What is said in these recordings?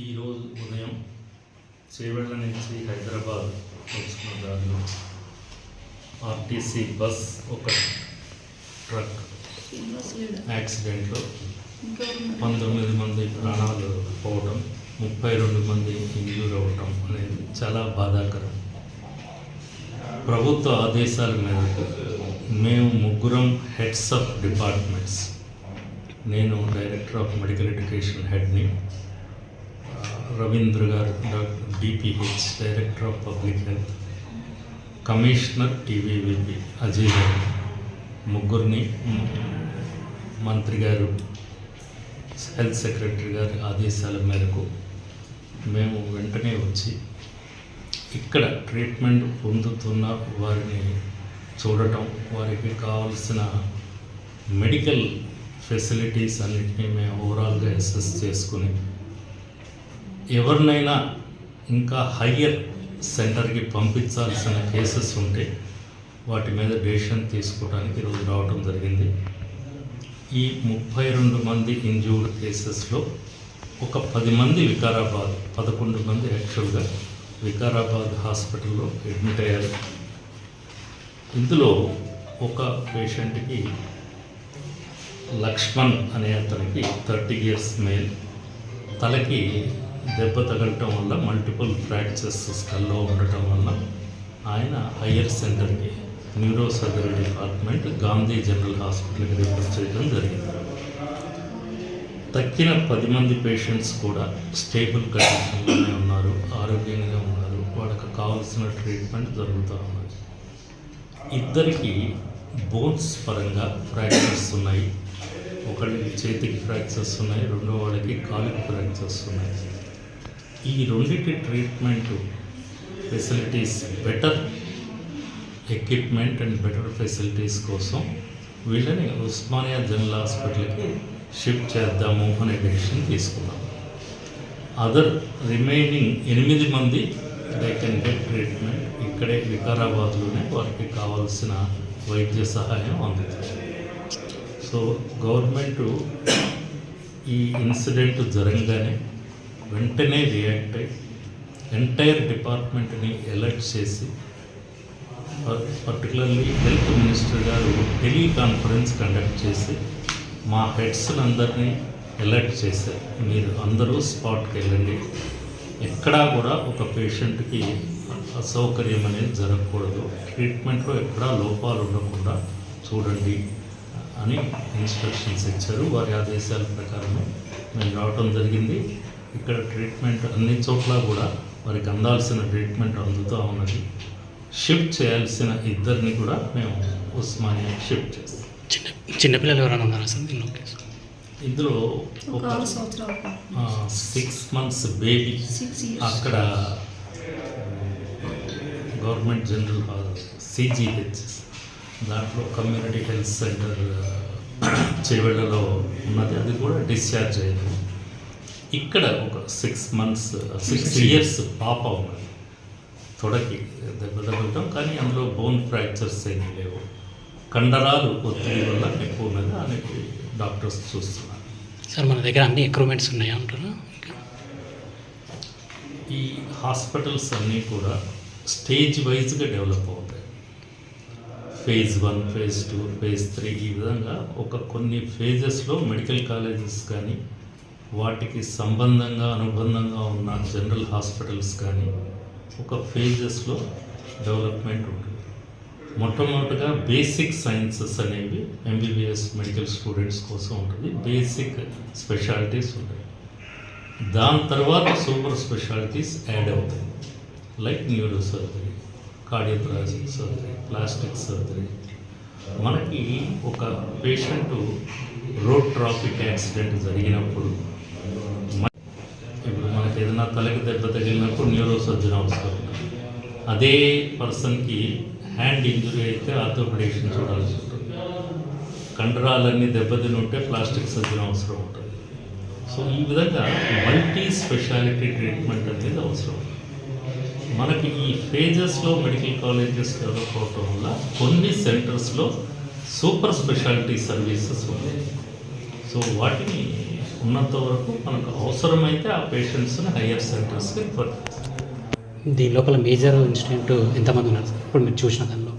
ఈరోజు ఉదయం చేవెళ్ళ నుంచి హైదరాబాద్ వస్తున్న దారిలో ఆర్టీసీ బస్ ఒక ట్రక్ యాక్సిడెంట్లో పంతొమ్మిది మంది ప్రాణాలు పోవటం ముప్పై రెండు మంది ఇంజూర్ అవ్వటం అనేది చాలా బాధాకరం. ప్రభుత్వ ఆదేశాల మేరకు మేము ముగ్గురం హెడ్స్ ఆఫ్ డిపార్ట్మెంట్స్. నేను director of medical education హెడ్ని. Ravindra garu doctor DPH director of public health commissioner TVVP Ajay garu. ముగ్గురిని మంత్రి గారు హెల్త్ సెక్రటరీ గారి ఆదేశాల మేరకు మేము వెంటనే వచ్చి ఇక్కడ ట్రీట్మెంట్ పొందుతున్న వారిని చూడటం వారికి కావాల్సిన మెడికల్ ఫెసిలిటీస్ అన్నింటినీ మేము ఓవరాల్గా అసెస్ చేసుకుని ఎవరినైనా ఇంకా హయ్యర్ సెంటర్కి పంపించాల్సిన కేసెస్ ఉంటే వాటి మీద డెసిషన్ తీసుకోవడానికి ఈరోజు రావడం జరిగింది. ఈ ముప్పై రెండు మంది ఇంజూర్డ్ కేసెస్లో ఒక పది మంది వికారాబాద్ పదకొండు మంది యాక్చువల్గా వికారాబాద్ హాస్పిటల్లో అడ్మిట్ అయ్యారు. ఇందులో ఒక పేషెంట్కి లక్ష్మణ్ అనే అతనికి థర్టీ ఇయర్స్ మేల్. తలకి దెబ్బ తగలటం వల్ల మల్టిపుల్ ఫ్రాక్చర్స్ స్కల్లో ఉండటం వల్ల ఆయన హయ్యర్ సెంటర్కి neuro surgery department Gandhi general హాస్పిటల్కి రిఫర్ చేయడం జరిగింది. తక్కిన పది మంది పేషెంట్స్ కూడా స్టేబుల్ కండిషన్లోనే ఉన్నారు ఆరోగ్యంగా ఉన్నారు వాళ్ళకి కావాల్సిన ట్రీట్మెంట్ జరుగుతూ ఉన్నది. ఇద్దరికి బోన్స్ పరంగా ఫ్రాక్చర్స్ ఉన్నాయి. ఒకళ్ళకి చేతికి ఫ్రాక్చర్స్ ఉన్నాయి రెండో వాళ్ళకి కాలుకి ఫ్రాక్చర్స్ ఉన్నాయి. ఈ రెండింటి treatment facilities better equipment and better facilities కోసం వీళ్ళని ఉస్మానియా జనరల్ హాస్పిటల్కి షిఫ్ట్ చేద్దాము అనే డెసిషన్ తీసుకున్నాం. అదర్ రిమైనింగ్ ఎనిమిది మంది దే కెన్ గెట్ ట్రీట్మెంట్ ఇక్కడే వికారాబాద్లోనే వారికి కావాల్సిన వైద్య సహాయం అందుతుంది. సో గవర్నమెంట్ ఈ ఇన్సిడెంట్ జరగగానే వెంటనే రియాక్ట్ అయ్యి ఎంటైర్ డిపార్ట్మెంట్ని ఎలర్ట్ చేసి particularly health minister garu teleconference conduct చేసి మా హెడ్స్ ఎలర్ట్ చేశారు. మీరు అందరూ స్పాట్కి వెళ్ళండి. ఎక్కడా కూడా ఒక పేషెంట్కి అసౌకర్యం అనేది జరగకూడదు. ట్రీట్మెంట్లో ఎక్కడా లోపాలు ఉండకుండా చూడండి అని ఇన్స్ట్రక్షన్స్ ఇచ్చారు. వారి ఆదేశాల ప్రకారమే మేము రావటం జరిగింది. ఇక్కడ ట్రీట్మెంట్ అన్ని చోట్ల కూడా వారికి అందాల్సిన ట్రీట్మెంట్ అందుతూ ఉన్నది. షిఫ్ట్ చేయాల్సిన ఇద్దరిని కూడా మేము ఉస్మానియా షిఫ్ట్ చేస్తాం. చిన్న చిన్నపిల్లలు ఎవరైనా ఉన్నారా సార్? దీనిలో ఇందులో ఒక ఒక ఆరు సంవత్సరాలు సిక్స్ మంత్స్ బేబీ అక్కడ గవర్నమెంట్ జనరల్ సిజిహెచ్ దాంట్లో కమ్యూనిటీ హెల్త్ సెంటర్ చేవెళ్ళలో ఉన్నది. అది కూడా డిశ్చార్జ్ అయింది. ఇక్కడ ఒక సిక్స్ మంత్స్ సిక్స్ ఇయర్స్ పాప ఉన్నది. తొడకి దెబ్బ తగలటం కానీ అందులో బోన్ ఫ్రాక్చర్స్ ఏమీ లేవు. కండరాలు ఒత్తిడి వల్ల ఎక్కువ ఉన్నది అని డాక్టర్స్ చూస్తున్నారు. సార్ మన దగ్గర అన్ని ఎక్విప్మెంట్స్ ఉన్నాయా అంటారా ఈ హాస్పిటల్స్ అన్నీ కూడా స్టేజ్ వైజ్గా డెవలప్ అవుతాయి. Phase one phase two phase three ఈ విధంగా ఒక కొన్ని ఫేజెస్లో మెడికల్ కాలేజెస్ కానీ వాటికి సంబంధంగా అనుబంధంగా ఉన్న జనరల్ హాస్పిటల్స్ కానీ ఒక ఫేజెస్లో డెవలప్మెంట్ ఉంటుంది. మొట్టమొదటిగా బేసిక్ సైన్సెస్ అనేవి ఎంబీబీఎస్ మెడికల్ స్టూడెంట్స్ కోసం ఉంటుంది. బేసిక్ స్పెషాలిటీస్ ఉంటాయి. దాని తర్వాత సూపర్ స్పెషాలిటీస్ యాడ్ అవుతాయి. Like neuro surgery cardiothoracic surgery plastic surgery మనకి ఒక పేషెంట్ రోడ్ ట్రాఫిక్ యాక్సిడెంట్ జరిగినప్పుడు ఇప్పుడు మనకి ఏదైనా తలకి దెబ్బ తగిలినప్పుడు న్యూరో సర్జన్ అవసరం. ఉంటుంది అదే పర్సన్కి హ్యాండ్ ఇంజురీ అయితే ఆర్థోపెడిషన్ చూడాల్సి ఉంటుంది. కండరాలన్నీ దెబ్బతిని ఉంటే ప్లాస్టిక్ సర్జన్ అవసరం ఉంటుంది. సో ఈ విధంగా మల్టీ స్పెషాలిటీ ట్రీట్మెంట్ అనేది అవసరం. మనకి ఈ ఫేజెస్లో మెడికల్ కాలేజెస్ డెవలప్ అవటం వల్ల కొన్ని సెంటర్స్లో సూపర్ స్పెషాలిటీ సర్వీసెస్ ఉన్నాయి. సో వాటిని ఉన్నంత వరకు మనకు అవసరమైతే ఆ పేషెంట్స్ని హయ్యర్ సెంటర్స్కి దీని లోపల మేజర్ ఇన్సిడెంట్ ఎంతమంది ఉన్నారు సార్? ఇప్పుడు మీరు చూసిన దానిలో.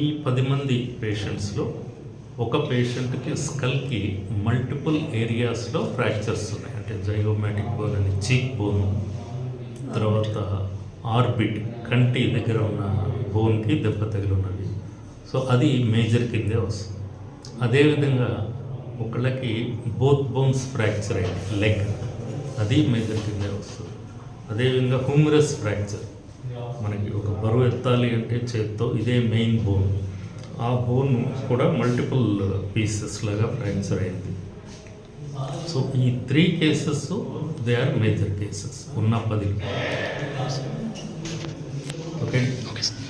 ఈ పది మంది పేషెంట్స్లో ఒక పేషెంట్కి స్కల్కి మల్టిపుల్ ఏరియాస్లో ఫ్రాక్చర్స్ ఉన్నాయి. అంటే జైగోమాటిక్ బోన్ అని చీక్ బోన్ తర్వాత ఆర్బిట్ కంటి దగ్గర ఉన్న బోన్కి దెబ్బ తగిలి ఉన్నది సో అది మేజర్ కిందే వస్తుంది. అదేవిధంగా ఒకళ్ళకి బోత్ బోన్స్ ఫ్రాక్చర్ అయింది లెగ్ అది మెజర్ కిందే వస్తుంది. అదేవిధంగా హ్యూమరస్ ఫ్రాక్చర్ మనకి ఒక బరువు ఎత్తాలి అంటే చేత్తో ఇదే మెయిన్ బోన్ ఆ బోన్ కూడా మల్టిపుల్ పీసెస్ లాగా ఫ్రాక్చర్ అయింది. సో ఈ three cases they are major cases ఉన్న పది. Okay okay sir